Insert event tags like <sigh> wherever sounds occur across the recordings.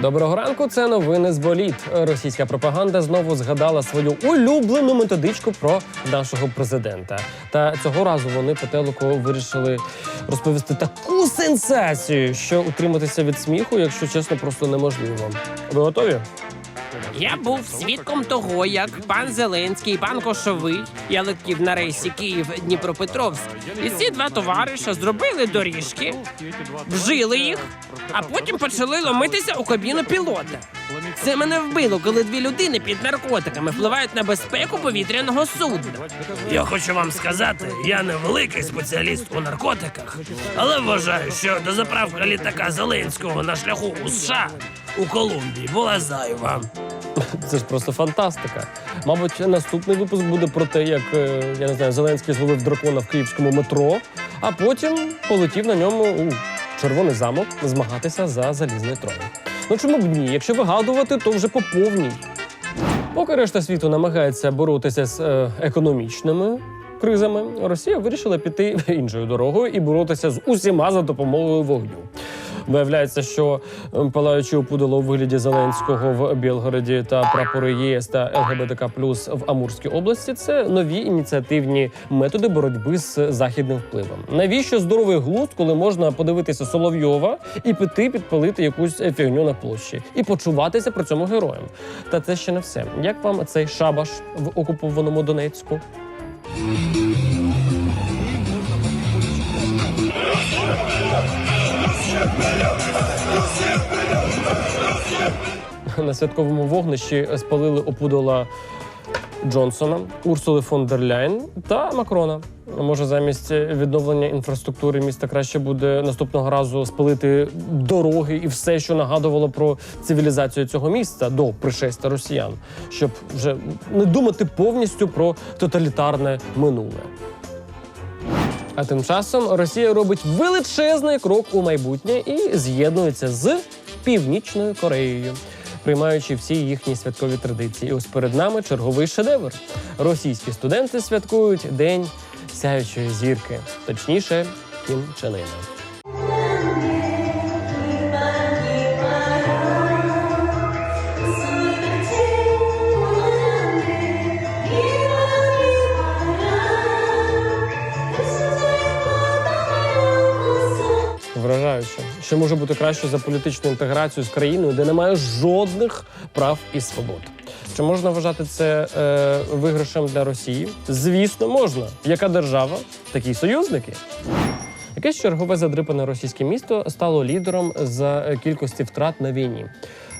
Доброго ранку. Це новини з боліт. Російська пропаганда знову згадала свою улюблену методичку про нашого президента. Та цього разу вони по вирішили розповісти таку сенсацію, що утриматися від сміху, якщо чесно, просто неможливо. Ви готові? Я був свідком того, як пан Зеленський пан Кошовий я летів на рейсі Київ Дніпропетровськ. І ці два товариша зробили доріжки, вжили їх, а потім почали ломитися у кабіну пілота. Це мене вбило, коли дві людини під наркотиками впливають на безпеку повітряного судна. Я хочу вам сказати, я не великий спеціаліст у наркотиках, але вважаю, що дозаправка літака Зеленського на шляху у США у Колумбії була зайва. Це ж просто фантастика. Мабуть, наступний випуск буде про те, як е, я не знаю, Зеленський зловив дракона в київському метро, а потім полетів на ньому у червоний замок змагатися за залізний трон. Ну чому б ні? Якщо вигадувати, то вже по повній. Поки решта світу намагається боротися з е, економічними кризами, Росія вирішила піти <laughs> іншою дорогою і боротися з усіма за допомогою вогню. Виявляється, що палаючи опудало у вигляді Зеленського в Білгороді та прапори ЄС та ЛГБТК в Амурській області це нові ініціативні методи боротьби з західним впливом. Навіщо здоровий глузд, коли можна подивитися Соловйова і піти підпалити якусь фігню на площі і почуватися при цьому героєм? Та це ще не все. Як вам цей шабаш в окупованому Донецьку? <laughs> На святковому вогнищі спалили опудола Джонсона, Урсули фон дер Ляйн та Макрона. Може, замість відновлення інфраструктури міста краще буде наступного разу спалити дороги і все, що нагадувало про цивілізацію цього міста до пришестя росіян, щоб вже не думати повністю про тоталітарне минуле. А тим часом Росія робить величезний крок у майбутнє і з'єднується з Північною Кореєю, приймаючи всі їхні святкові традиції. Ось перед нами черговий шедевр. Російські студенти святкують День сяючої зірки, точніше, кінчанина. Вражаюче, що може бути краще за політичну інтеграцію з країною, де немає жодних прав і свобод. Чи можна вважати це е, виграшем для Росії? Звісно, можна. Яка держава, такі союзники. Якесь чергове задрипане російське місто стало лідером за кількості втрат на війні.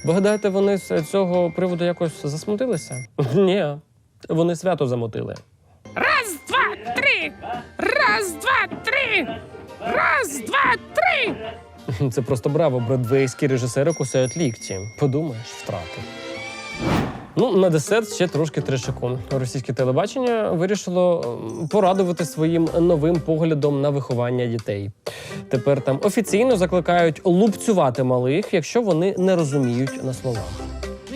Ви гадаєте, вони з цього приводу якось засмутилися? <laughs> Ні, вони свято замотили. Раз, два, три! Раз, два, три! Раз, два, три! <laughs> Це просто браво. Бродвейські режисери кусають лікті. Подумаєш, втрати. Ну, на десерт ще трошки трешаку. Російське телебачення вирішило порадувати своїм новим поглядом на виховання дітей. Тепер там офіційно закликають лупцювати малих, якщо вони не розуміють на словах.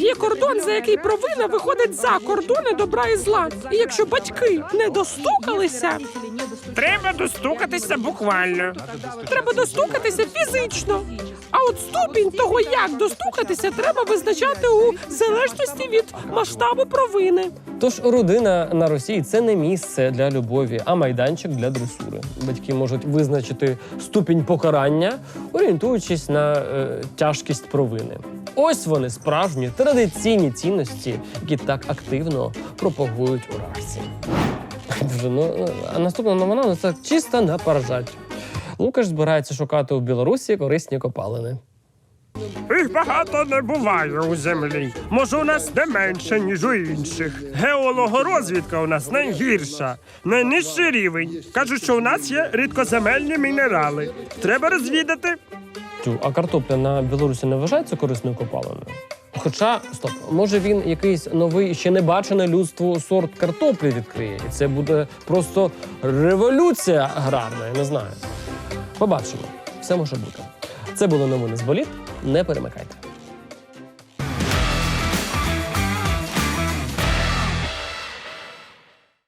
Є кордон, за який провина виходить за кордони добра і зла. І якщо батьки не достукалися, Треба достукатися буквально. треба достукатися фізично. А от ступінь того, як достукатися, треба визначати у залежності від масштабу провини. Тож родина на Росії це не місце для любові, а майданчик для дресури. Батьки можуть визначити ступінь покарання, орієнтуючись на е, тяжкість провини. Ось вони справжні традиційні цінності, які так активно пропагують у. Боже, ну а наступна новина ну це чисто на поржать. Лукаш збирається шукати у Білорусі корисні копалини. Їх багато не буває у землі. Може, у нас не менше, ніж у інших. Геологорозвідка у нас найгірша, найнижчий рівень. Кажуть, що у нас є рідкоземельні мінерали. Треба розвідати. Тю, а картопля на Білорусі не вважається корисною копалиною? Хоча, стоп, може він якийсь новий, ще не бачений людству сорт картоплі відкриє. І це буде просто революція аграрна, я не знаю. Побачимо, все може бути. Це були новини з боліт. Не перемикайте.